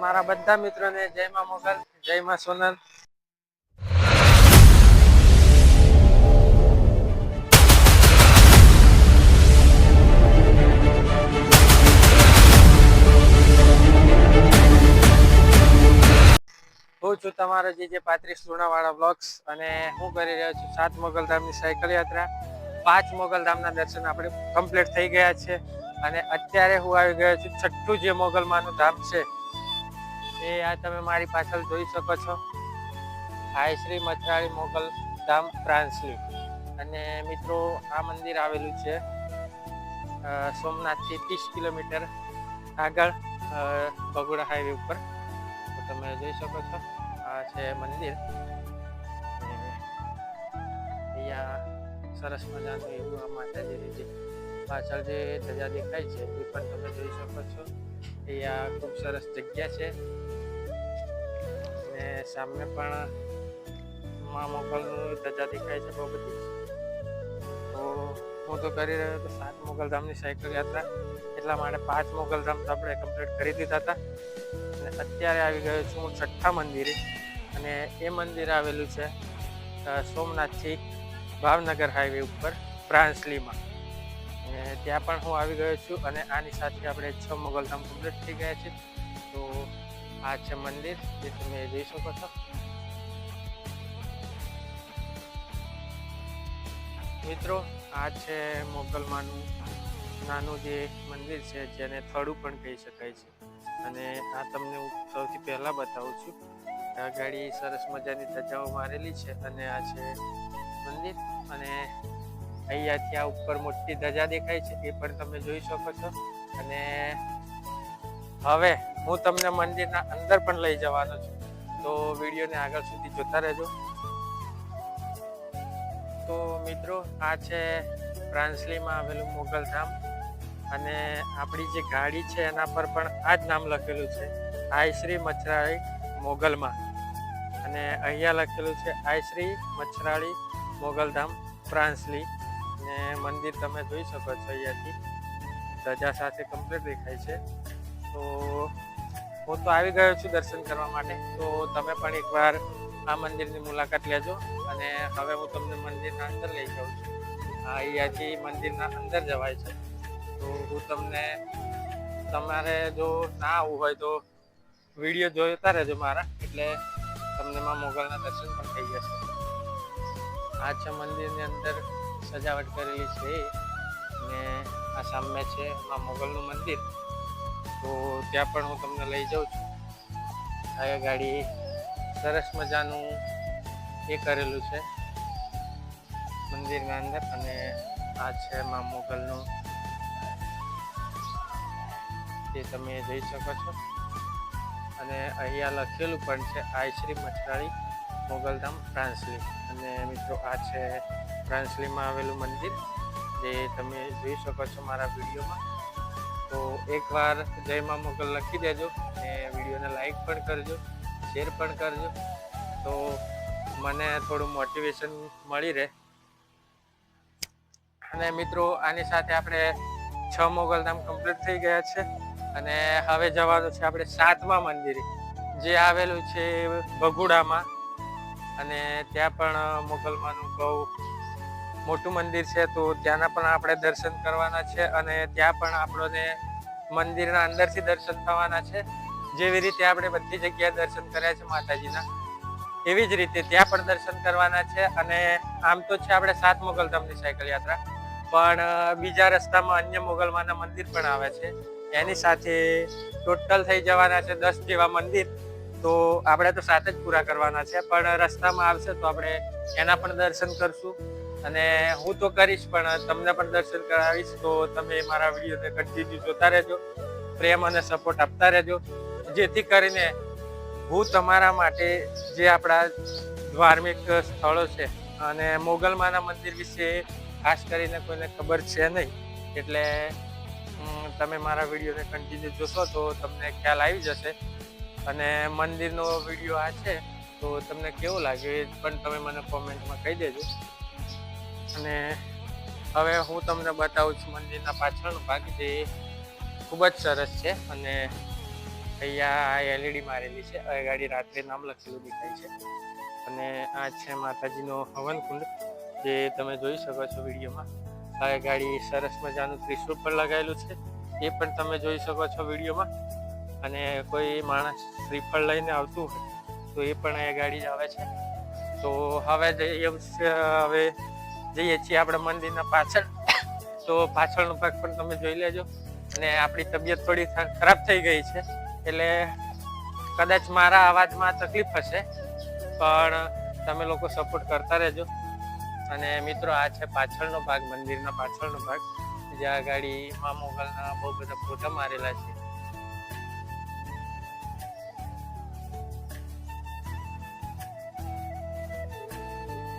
મારા બધા મિત્રોને જય માં મોગલ, જય માં સોનલ. હું છું તમારો જે જે પાંત્રીસ લુણાવાળા બ્લોગ્સ અને હું કરી રહ્યો છું સાત મોગલધામની સાયકલ યાત્રા. પાંચ મોગલધામના દર્શન આપણે કમ્પ્લીટ થઈ ગયા છે અને અત્યારે હું આવી ગયો છું છઠ્ઠું જે મોગલમાનું ધામ છે એ આ તમે મારી પાછળ જોઈ શકો છો. હાય શ્રી મથરાળી મોગલ ધામ ફ્રાન્સલી અને મિત્રો, આ મંદિર આવેલું છે સોમનાથથી ત્રીસ કિલોમીટર આગળ બગોડા હાઈવે ઉપર. તો તમે જોઈ શકો છો, આ છે મંદિર. અહીંયા સરસ મજાનું એવું આ માતાજીની જે પાછળ જે ધજા દેખાય છે, એ પણ તમે જોઈ શકો છો. અહીંયા ખૂબ સરસ જગ્યા છે. સામે પણ મા મોગલની ધજા દેખાય છે બહુ બધી. તો હું તો કરી રહ્યો હતો સાત મોગલધામની સાયકલ યાત્રા. એટલા માટે પાંચ મોગલધામ તો આપણે કમ્પ્લીટ કરી દીધા હતા. અને અત્યારે આવી ગયો છું હું છઠ્ઠા મંદિરે. અને એ મંદિર આવેલું છે સોમનાથથી ભાવનગર હાઈવે ઉપર પ્રાંસલીમાં ત્યાં પણ હું આવી ગયો છું અને આની સાથે આપણે છ મોગલધામ કમ્પ્લીટ થઈ ગયા છે. તો આ છે મંદિર જે તમે જોઈ શકો છો મિત્રો આ છે મોગલમાનું નાનું જે મંદિર છે જેને થડું પણ કહી શકાય છે અને આ તમને હું સૌથી પહેલા બતાવું છું આ ગાડી સરસ મજાની ધજાઓ મારેલી છે અને આ છે મંદિર અને અહીંયાથી આ ઉપર મોટી ધજા દેખાય છે એ પણ તમે જોઈ શકો છો અને હવે હું તમને મંદિરના અંદર પણ લઈ જવાનો છું. તો વિડીયોને આગળ સુધી જોતા રહેજો. તો મિત્રો, આ છે પ્રાંસલીમાં આવેલું મોગલધામ અને આપણી જે ગાડી છે એના પર પણ આ જ નામ લખેલું છે, આઈ શ્રી મચ્છરાળી મોગલમાં. અને અહીંયા લખેલું છે, આઈ શ્રી મચ્છરાળી મોગલધામ પ્રાંસલી. ને મંદિર તમે જોઈ શકો છો અહીંયાથી. ધજા સાથે કમ્પ્લીટ દેખાય છે. તો હું તો આવી ગયો છું દર્શન કરવા માટે, તો તમે પણ એકવાર આ મંદિરની મુલાકાત લેજો અને હવે હું તમને મંદિરના અંદર લઈ જાઉં છું. અહીંયાથી મંદિરના અંદર જવાય છે. તો હું તમને, તમારે જો ના આવવું હોય તો વીડિયો જોતા રહેજો મારા, એટલે તમને માં મોગલના દર્શન પણ થઈ જશે. આ છે મંદિરની અંદર સજાવટ કરેલી છે ને આ સામે છે માં મોગલનું મંદિર. તો ત્યાં પણ હું તમને લઈ જાઉં છું. આ ગાડી સરસ મજાનું એ કરેલું છે. મંદિરના અંદર અને આ છે માં મોગલનું. તે તમે જોઈ શકો છો. અને અહીંયા લખેલું પણ છે, આઈ શ્રી મચરાળી મોગલધામ ફ્રાન્સલી અને મિત્રો આ છે ફ્રાન્સલીમાં આવેલું મંદિર, જે તમે જોઈ શકો છો મારા વિડીયોમાં. તો એકવાર જય મા મોગલ લખી દેજો અને વિડીયોને લાઈક પણ કરજો શેર પણ કરજો. તો મને થોડું મોટિવેશન મળી રહે. અને મિત્રો, આની સાથે આપણે છ મોગલધામ કમ્પ્લીટ થઈ ગયા છે. અને હવે જવાનું છે આપણે સાતમા મંદિરે, જે આવેલું છે બગુડામાં અને ત્યાં પણ મોગલમાનું બહુ મોટું મંદિર છે, તો ત્યાંના પણ આપણે દર્શન કરવાના છે અને ત્યાં પણ આપણને મંદિરના અંદરથી દર્શન થવાના છે. જેવી રીતે આપણે બધી જગ્યાએ દર્શન કર્યા છે માતાજીના, એવી જ રીતે ત્યાં પણ દર્શન કરવાના છે અને આમ તો છે આપણે સાત મોગલ ધામની સાયકલ યાત્રા, પણ બીજા રસ્તામાં અન્ય મોગલમાના મંદિર પણ આવે છે. એની સાથે ટોટલ થઈ જવાના છે દસ જેવા મંદિર, તો આપણે તો સાત જ પૂરા કરવાના છે. પણ રસ્તામાં આવશે તો આપણે એના પણ દર્શન કરશું. અને હું તો કરીશ, પણ તમને પણ દર્શન કરાવીશ, તો તમે મારા વિડીયોને કન્ટિન્યુ જોતા રહેજો, પ્રેમ અને સપોર્ટ આપતા રહેજો. જેથી કરીને હું તમારા માટે જે આપણા ધાર્મિક સ્થળો છે અને મોગલમાના મંદિર વિશે ખાસ કરીને કોઈને ખબર છે નહીં, એટલે તમે મારા વિડીયોને કન્ટિન્યુ જોશો તો તમને ખ્યાલ આવી જશે. અને મંદિરનો વીડિયો આ છે, તો તમને કેવું લાગ્યું એ પણ તમે મને કોમેન્ટમાં કહી દેજો. અને હવે હું તમને બતાવું છું મંદિરના પાછળનો ભાગ જે ખૂબ જ સરસ છે અને અહીંયા એલઈડી મારેલી છે. આ ગાડી રાત્રે નામ લખેલું દેખાય છે. અને આ છે માતાજીનો હવન કુંડ જે તમે જોઈ શકો છો વિડીયોમાં. આ ગાડી સરસ મજાનું ત્રિશુલ પણ લગાવેલું છે. એ પણ તમે જોઈ શકો છો વિડીયોમાં. અને કોઈ માણસ શ્રીફળ લઈને આવતું હોય તો એ પણ એ ગાડી જ આવે છે. તો હવે હવે જઈએ છીએ આપણે મંદિરના પાછળ. તો પાછળનો ભાગ પણ તમે જોઈ લેજો. અને આપણી તબિયત થોડી ખરાબ થઈ ગઈ છે, એટલે કદાચ મારા અવાજમાં તકલીફ હશે, પણ તમે લોકો સપોર્ટ કરતા રહેજો. અને મિત્રો, આ છે પાછળનો ભાગ, મંદિરના પાછળનો ભાગ. જ્યાં ગાડી મા મોગલના બહુ બધા ફોટા મારેલા છે.